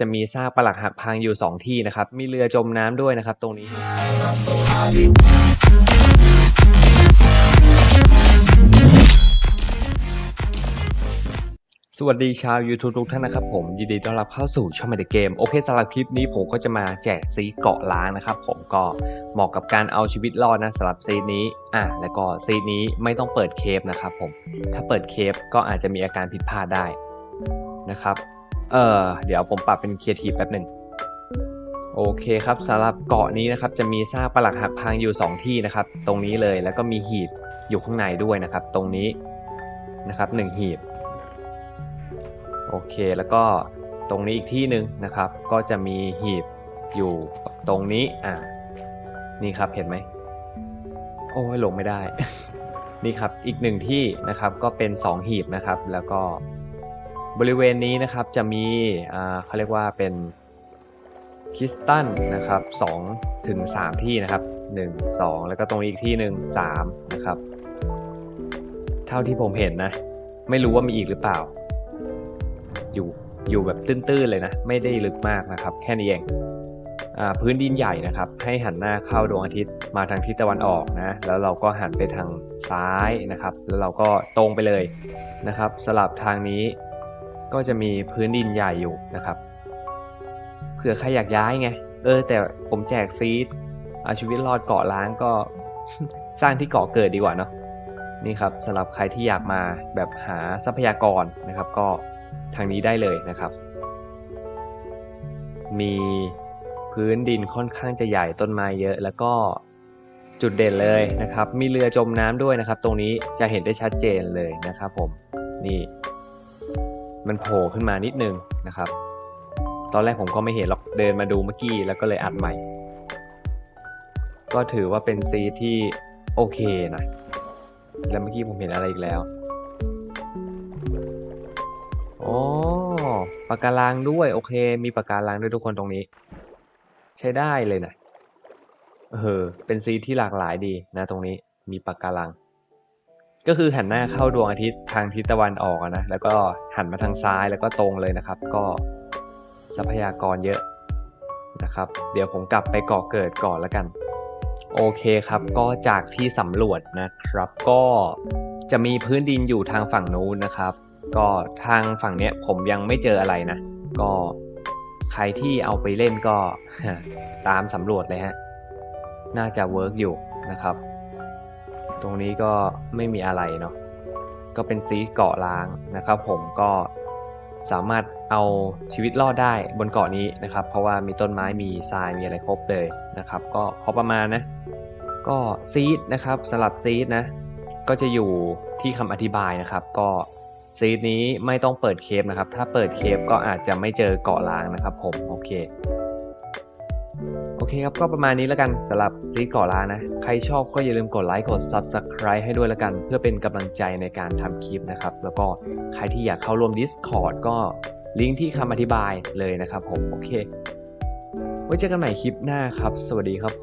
จะมีซากปรักหักพังอยู่ 2 ที่นะครับ มีเรือจมน้ำด้วยนะครับ ตรงนี้ สวัสดีชาว YouTube ทุกท่านนะครับผม ยินดีต้อนรับเข้าสู่ช่อง The Game โอเคสำหรับคลิปนี้ผมก็จะมาแจกซีเกาะล้างนะครับ ผมก็เหมาะกับการเอาชีวิตรอดนะสำหรับซีนี้ อะแล้วก็ซีนี้ไม่ต้องเปิดเคปนะครับผม ถ้าเปิดเคปก็อาจจะมีอาการผิดพลาดได้นะครับ เออเดี๋ยวผมปรับเป็นเคียทีแป๊บหนึ่งโอเคครับสำหรับเกาะนี้นะครับจะมีซากปรักหักพังอยู่ 2 ที่นะครับ ตรงนี้เลยแล้วก็มีหีบอยู่ข้างในด้วยนะครับ ตรงนี้นะครับหนึ่งหีบโอเคแล้วก็ตรงนี้อีกที่หนึ่งนะครับ ก็จะมีหีบอยู่ตรงนี้อ่านี่ครับเห็นไหมโอ้ยหลงไม่ได้ นี่ครับอีกหนึ่งที่นะครับก็เป็น 2 หีบนะครับ แล้วก็ บริเวณนี้นะครับจะมีเขาเรียกว่าเป็นคริสตัลนะครับ2ถึง3ที่นะครับ 1 2 แล้วก็ตรงนี้อีกที่หนึ่ง3นะครับ เท่าที่ผมเห็นนะ ไม่รู้ว่ามีอีกหรือเปล่า อยู่อยู่แบบตื้นๆเลยนะ ไม่ได้ลึกมากนะครับ แค่นี้เองอพื้นดินใหญ่นะครับ ให้หันหน้าเข้าดวงอาทิตย์มาทางทิศตะวันออกนะ แล้วเราก็หันไปทางซ้ายนะครับ แล้วเราก็ตรงไปเลยนะครับสลับทางนี้ ก็จะมีพื้นดินใหญ่อยู่นะครับเผื่อใครอยากย้ายไง เออ แต่ผมแจกซีดเอาชีวิตรอดเกาะล้างก็สร้างที่เกาะเกิดดีกว่าเนาะนี่ครับสำหรับใครที่อยากมาแบบหาทรัพยากรนะครับ ก็ทางนี้ได้เลยนะครับ มีพื้นดินค่อนข้างจะใหญ่ต้นไม้เยอะ แล้วก็จุดเด่นเลยนะครับ มีเรือจมน้ำด้วยนะครับ ตรงนี้จะเห็นได้ชัดเจนเลยนะครับผมนี่ มันโผล่ขึ้นมานิดนึงนะครับ ตอนแรกผมก็ไม่เห็นหรอกเดินมาดูเมื่อกี้แล้วก็เลยอัดใหม่ ก็ถือว่าเป็นซีที่โอเคนะแล้วเมื่อกี้ผมเห็นอะไรอีกแล้วโอ้ปากการังด้วย โอเค มีปากการังด้วยทุกคนตรงนี้ ใช้ได้เลยนะเออเป็นซีที่หลากหลายดีนะ ตรงนี้มีปากการัง ก็คือหันหน้าเข้าดวงอาทิตย์ทางทิศตะวันออกนะแล้วก็หันมาทางซ้ายแล้วก็ตรงเลยนะครับ ก็ทรัพยากรเยอะนะครับ เดี๋ยวผมกลับไปเกาะเกิดก่อนแล้วกัน โอเคครับก็จากที่สำรวจนะครับ ก็จะมีพื้นดินอยู่ทางฝั่งนู้นนะครับ ก็ทางฝั่งเนี้ยผมยังไม่เจออะไรนะ ก็ใครที่เอาไปเล่นก็ตามสำรวจเลยฮะน่าจะเวิร์กอยู่นะครับ ตรงนี้ก็ไม่มีอะไรเนาะก็เป็นซีเกาะล้างนะครับ ผมก็สามารถเอาชีวิตรอดได้บนเกาะนี้นะครับ เพราะว่ามีต้นไม้มีทรายมีอะไรครบเลยนะครับ ก็พอประมาณนะ ก็ซีดนะครับสำหรับซีดนะ ก็จะอยู่ที่คำอธิบายนะครับ ก็ซีดนี้ไม่ต้องเปิดเคปนะครับ ถ้าเปิดเคปก็อาจจะไม่เจอเกาะล้างนะครับ ผมโอเค โอเคครับ ก็ประมาณนี้แล้วกันสำหรับซีก่อล้านะ ใครชอบก็อย่าลืมกดไลค์กด Subscribe ให้ด้วยแล้วกัน เพื่อเป็นกำลังใจในการทำคลิปนะครับ แล้วก็ใครที่อยากเข้าร่วม Discord ก็ลิงก์ที่คำอธิบายเลยนะครับผม โอเค ไว้เจอกันใหม่คลิปหน้าครับ สวัสดีครับ